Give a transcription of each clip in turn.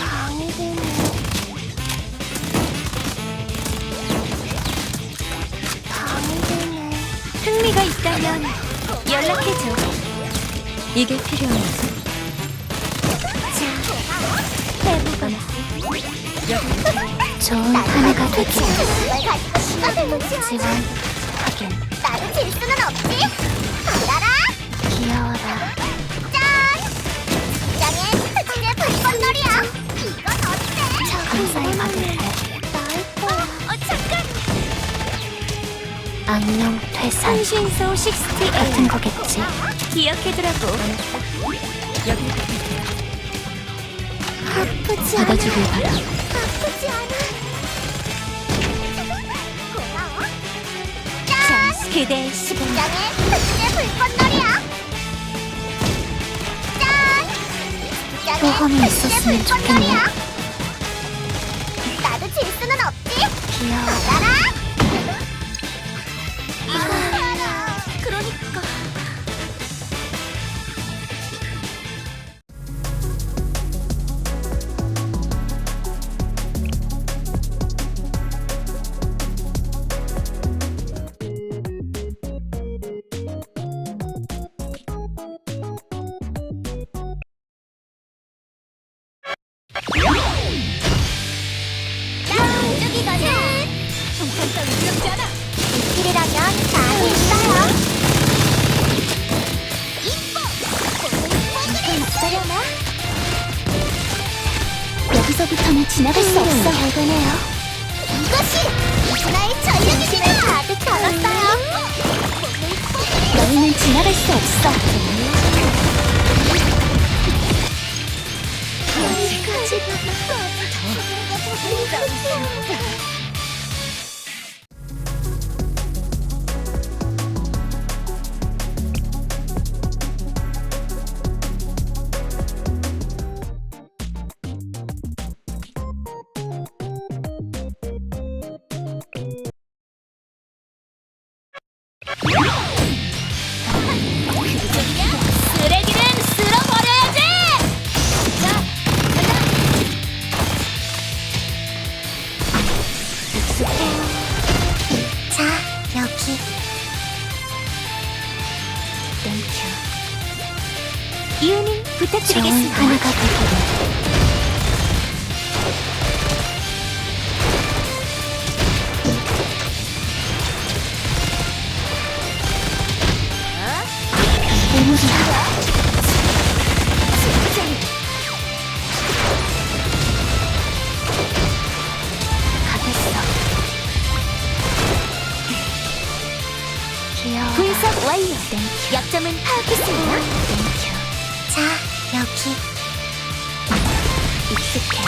방해되네. 방해되네. 흥미가 있다면 연락해줘. 이게 필요하지. 자, 해보거나. 좋은 한 해가 되길 지원 확인 나도 질 수는 없지. 받아라. 귀여워라 나을 거야. 어 잠깐. 악령 퇴산 통신소 68 같은 거겠지 기억해두라고. 여기 아프지 않아. 받아주길 바라. 아프지 않아. 자, 그대의 시간. 장에 특제 불꽃놀이야. 짠. 장에 소원이 특제 있었으면 불꽃놀이야. 나도 귀여워 두렵지 않아. 있어요. 이뻐. 여기서부터는 지나갈 수 없어 결과네요 이것이 이sna의 전력입니다. 가득 잡았어요. 너희는 지나갈 수 없어 여기까지 쓰 이유는 부탁드리겠습니다. 한 해가 되기를 괴물이야 가겠어 귀여워 분석 완료. 약점은 파악했습니다. 자, 여기. 익숙해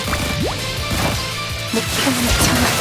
목표는 정확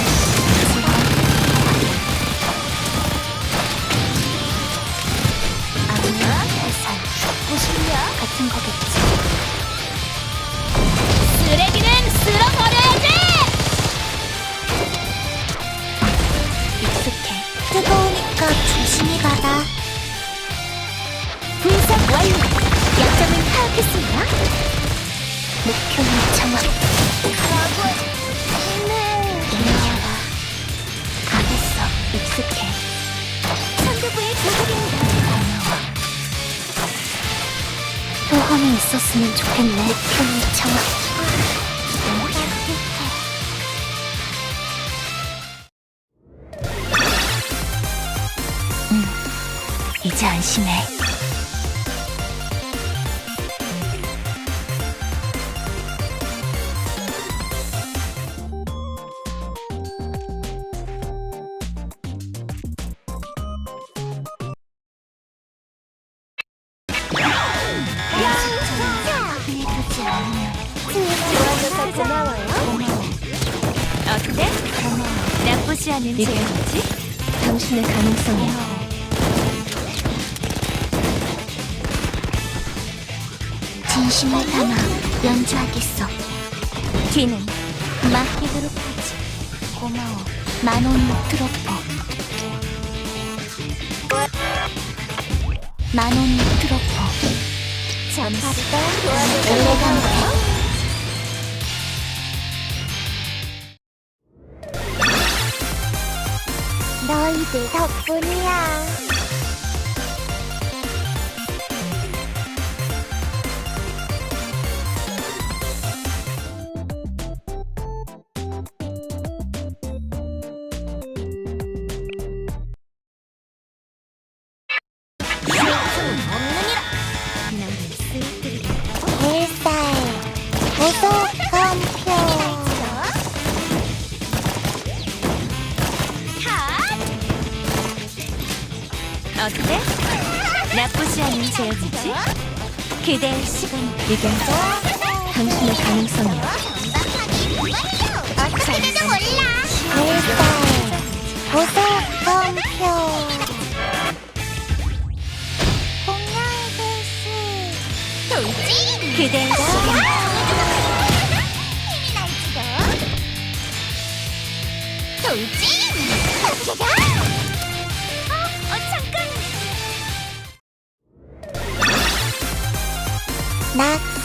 소원이 있었으면 좋겠네. 목표는 정확 응. 이제 안심해 나쁘지 않은 이게 제안이지? 당신의 가능성이야 진심을 담아 연주하겠어 뒤는 맡기도록 하지. 고마워. 만원 트로퍼. 만원 트로퍼. 잠시. 오래간 모두 덕분이야. 어때? 나쁘지 않은 제안이지? 그대의 시간 이건 당신의 가능성이야 어떻게든지 몰라. 일살 보석 검표. 공룡 글씨. 돌진. 그대의 힘이 날지도. 돌진. だ。